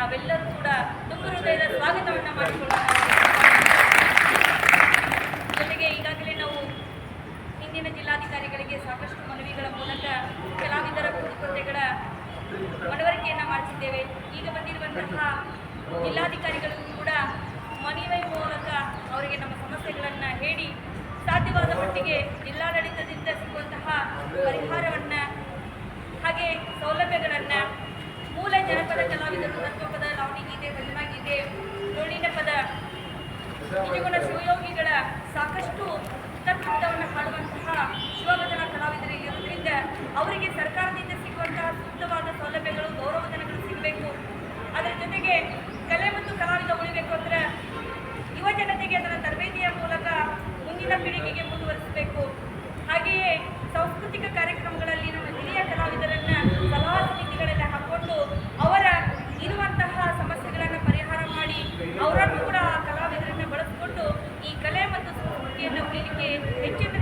ನಾವೆಲ್ಲರೂ ಕೂಡ ತುಂಬ ಹೃದಯದ ಸ್ವಾಗತವನ್ನು ಮಾಡಿಕೊಳ್ಳೋಣ. ಜೊತೆಗೆ ಈಗಾಗಲೇ ನಾವು ಹಿಂದಿನ ಜಿಲ್ಲಾಧಿಕಾರಿಗಳಿಗೆ ಸಾಕಷ್ಟು ಮನವಿಗಳ ಮೂಲಕ ಕಲಾವಿದರ ಕುಂದುಕೊರತೆಗಳ ಮನವರಿಕೆಯನ್ನು ಮಾಡಿಸಿದ್ದೇವೆ. ಈಗ ಬಂದಿರುವಂತಹ ಜಿಲ್ಲಾಧಿಕಾರಿಗಳಿಗೂ ಕೂಡ ಮನವಿ ಮೂಲಕ ಅವರಿಗೆ ನಮ್ಮ ಸಮಸ್ಯೆಗಳನ್ನು ಹೇಳಿ ಸಾಧ್ಯವಾದ ಮಟ್ಟಿಗೆ ಇಲ್ಲಿಗುಣ ಶಿವಯೋಗಿಗಳ ಸಾಕಷ್ಟು ತತ್ವವನ್ನು ಕಾಣುವಂತಹ ಶಿವಭದನ ಕಲಾವಿದರಿಗೆ ಇರೋದ್ರಿಂದ ಅವರಿಗೆ ಸರ್ಕಾರದಿಂದ ಸಿಗುವಂತಹ ಸೂಕ್ತವಾದ ಸೌಲಭ್ಯಗಳು ಗೌರವಧನಗಳು ಸಿಗಬೇಕು. ಅದರ ಜೊತೆಗೆ ಕಲೆ ಮತ್ತು ಕಲಾವಿದ ಉಳಿವೆ ಬೆಳವಣಿಗೆ ಹೆಚ್ಚಿನ